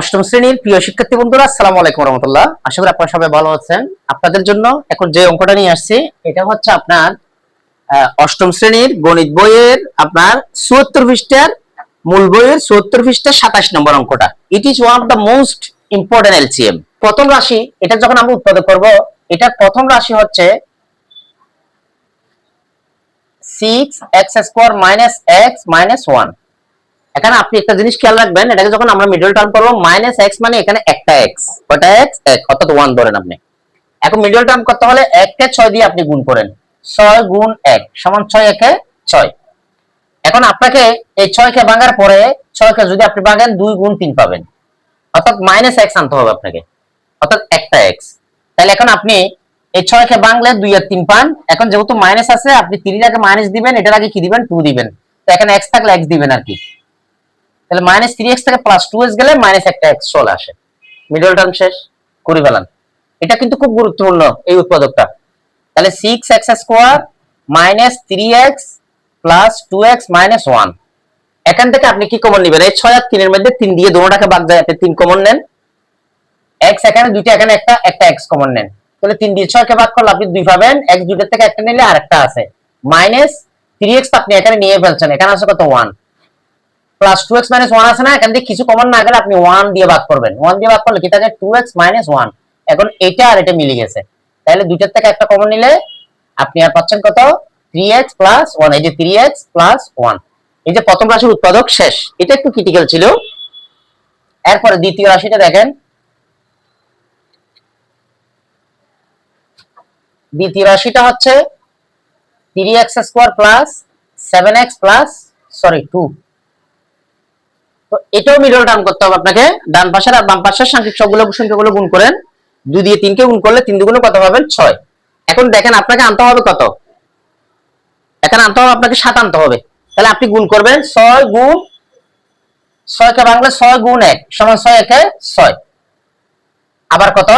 অষ্টম শ্রেণির প্রিয় শিক্ষার্থী বন্ধুরা, আসসালামু আলাইকুম রহমতুল্লাহ। আশা করি আপনারা সবাই ভালো আছেন। আপনাদের জন্য এখন যে অঙ্কটা নিয়ে আসছি, এটা হচ্ছে আপনার অষ্টম শ্রেণির গণিত বইয়ের আপনার চুয়াত্তর পৃষ্ঠার মূল বইয়ের চুয়াত্তর পৃষ্ঠার সাতাশ নম্বর অঙ্কটা। It is one of the most important LCM প্রথম রাশি, এটা যখন আমরা উৎপাদন করব, এটার প্রথম রাশি হচ্ছে six x square minus x minus one এখানে আপনি একটা জিনিস খেয়াল রাখবেন, এটাকে যখন আমরা মিডল টার্ম করব মাইনাস এক্স মানে এখানে একটা এক্স কটা এক্স এক, অর্থাৎ ওয়ান ধরেন আপনি। এখন মিডল টার্ম করতে হলে এককে ছয় দিয়ে আপনি গুণ করেন। ছয় গুণ এক, সমান ছয় একে ছয়। এখন আপনাকে এই ছয়কে ভাঙার পরে ছয়কে যদি আপনি ভাঙেন, দুই গুণ তিন পাবেন। অর্থাৎ মাইনাস এক্স আনতে হবে আপনাকে। অর্থাৎ একটা এক্স তাহলে এখন আপনি এই ছয়কে ভাঙলে দুই আর তিন পান। এখন যেহেতু মাইনাস আছে, আপনি তিনের মাইনাস দিবেন, এটার আগে কি দিবেন? টু দিবেন। তো এখানে এক্স থাকলে এক্স দিবেন আর কি। তাহলে মাইনাস থ্রি এক্স থেকে প্লাস টু এক্স গেলে মাইনাস একটা এক্স চলে আসে। মিডল টার্ম শেষ করে ফেলান এটা কিন্তু খুব গুরুত্বপূর্ণ এই উৎপাদকটা। তাহলে six x square minus three x plus two x minus one এখান থেকে আপনি কি কমন নেবেন? এই ছয় আর তিনের মধ্যে তিন দিয়ে দুটাকে বাদ যায় আপনি তিন কমন নেন। এক্স এখানে, দুইটা এখানে, একটা একটা এক্স কমন নেন। তাহলে তিন দিয়ে ছয়কে ভাগ করলে আপনি দুই পাবেন। এক্স দুইটার থেকে একটা নিলে আরেকটা আছে। মাইনাস থ্রি এক্স আপনি এখানে নিয়ে ফেলছেন। এখানে আছে কত? One plus two x minus one আছে না, এখান থেকে কিছু কমন না গেলে আপনি ওয়ান দিয়ে ভাগ করবেন। ওয়ান দিয়ে ভাগ করলে কি থাকে? টু এক্স মাইনাস ওয়ান এখন এটা আর এটা মিলে গেছে। তাহলে দুইটার থেকে একটা কমন নিলে আপনি আর পাচ্ছেন কত? থ্রি এক্স প্লাস ওয়ান এই যে থ্রি এক্স প্লাস ওয়ান এই যে প্রথম রাশির উৎপাদক শেষ। এটা একটু ক্রিটিক্যাল ছিল। এরপরে দ্বিতীয় রাশিটা দেখেন। দ্বিতীয় রাশিটা হচ্ছে three x square plus seven x plus sorry two এটাও মিডল টার্ম করতে হবে আপনাকে। ডান পাশের আর বাম পাশের সাংখ্যিক সবগুলো সংখ্যাগুলো গুণ করেন। দুই দিয়ে তিনকে গুণ করলে তিন দুগুণ কত পাবেন? ছয়। এখন দেখেন আপনাকে আনতে হবে কত? এখানে আনতে হবে আপনাকে সাত আনতে হবে। তাহলে আপনি গুণ করবেন ছয় গুণ ছয়কে বাংলা ছয় গুণ এক, সমান ছয় একে ছয়। আবার কত?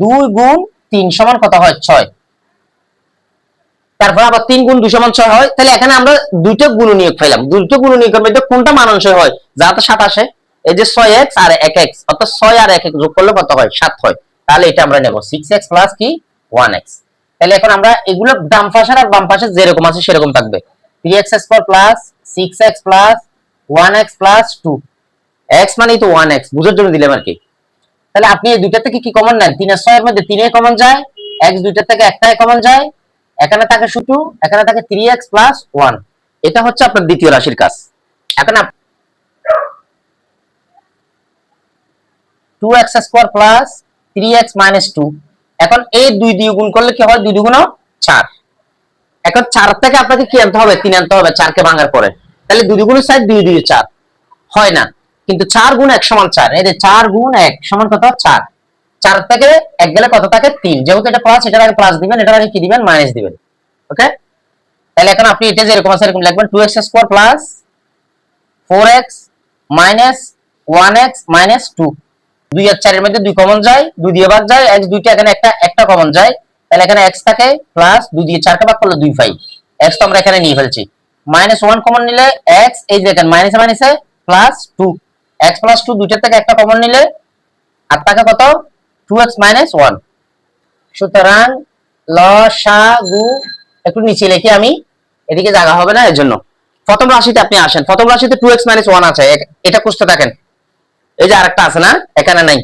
দুই গুণ তিন সমান কত হয়? ছয়। তারপর আবার তিন গুণ দুই সমান ছয় হয়, তাহলে এখানে আমরা দুইটা গুণনীয়ক পেলাম দুইটা গুণনীয়কের মধ্যে কোনটা মানানসই হয়? যাতে সাত আসে, এই যে ছয় এক্স আর এক এক্স, অর্থাৎ ছয় আর এক এক যোগ করলে কত হয়? সাত হয়। তাহলে এটা আমরা নেব। সিক্স এক্স প্লাস কি? One x. তাহলে এখন আমরা এগুলো ডান পাশের আর বাম পাশে যেরকম আছে সেরকম থাকবে। Three x square plus six x plus one x plus two x মানেই তো ওয়ান এক্স, বুঝার জন্য দিলাম আর কি। তাহলে আপনি এই দুইটা থেকে কি কমন নেন? তিন ছয়ের মধ্যে তিনে কমন যায় এক্স দুইটা থেকে একটাই কমন যায় এখানে থাকে শুধু, এখানে থাকে থ্রি এক্স প্লাস ওয়ান এটা হচ্ছে আপনার দ্বিতীয় রাশির কাজ। এখন two x square plus three x minus two এখন এই দুই দিয়ে গুণ করলে কি হয়? দুই দুগুণ চার। এখন চার থেকে আপনাকে কি আনতে হবে? তিন আনতে হবে, চারকে ভাঙার পরে। তাহলে দুই দুগুণ সাইড দুই দুই চার। হয় না। কিন্তু চার গুণ এক সমান চার। এই যে চার গুণ এক সমান কত? চার। চার থেকে এক গেলে কত থাকে? তিন। যেহেতু এটা প্লাস এটার আগে প্লাস দিবেন, এটার আগে কি দিবেন? মাইনাস দিবেন। ওকে তাহলে এখন আপনি এটা যেরকম আছে, এরকম লিখবেন। Two x square plus four x minus one x minus two দুই আর চারের মধ্যে দুই কমন যায়, দুই দিয়ে ভাগ যায় এক্স দুইটা এখানে একটা একটা কমন যায়। তাহলে এখানে এক্স থাকে প্লাস দুই দিয়ে চারটা ভাগ করলে দুই ফাইভ এক্স তো আমরা এখানে নিয়ে ফেলছি। মাইনাস ওয়ান কমন নিলে এক্স এই যে দেখেন মাইনাসে মাইনাসে plus two x plus two দুইটার থেকে একটা কমন নিলে, আর টাকা কত? টু এক্স মাইনাস ওয়ান সুতরাং গু, একটু নিচে লিখি আমি এদিকে জায়গা হবে না, এর জন্য। প্রথম রাশিতে আপনি আসেন। প্রথম রাশিতে টু এক্স মাইনাস ওয়ান আছে। এটা খুঁজতে থাকেন। এই যে আরেকটা আছে না? এখানে নাই।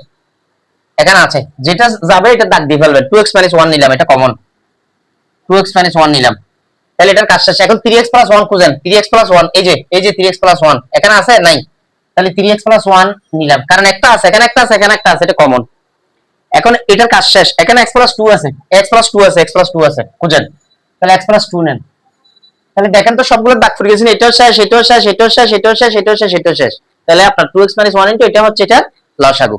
এখানে আছে। যেটা যাবে এটা দাগ দিয়ে ফেলবেন। টু এক্স মাইনাস ওয়ান নিলাম, এটা common two x minus one নিলাম। তাহলে এটার কাজ শেষ। এখন থ্রি এক্স প্লাস ওয়ান খুঁজেন। থ্রি এক্স প্লাস ওয়ান এই যে এই যে থ্রি এক্স প্লাস ওয়ান এখানে আছে? নাই। তাহলে থ্রি এক্স প্লাস ওয়ান নিলাম। কারণ একটা আছে, এখানে একটা আছে, এখানে একটা আছে, এটা কমন এখন এটার কাজ শেষ। এখানে এক্স প্লাস টু আছে। এক্স প্লাস টু আছে এক্স প্লাস টু আছে। খুঁজেন। তাহলে এক্স প্লাস টু নেন। তাহলে দেখেন তো সবগুলো দাগ পড়ে গেছে এটাও শেষ এটাও শেষ এটাও শেষ এটাও শেষ এটাও শেষ এটাও শেষ। তাহলে আপনার two x minus one into এটা হচ্ছে এটা লসাগু।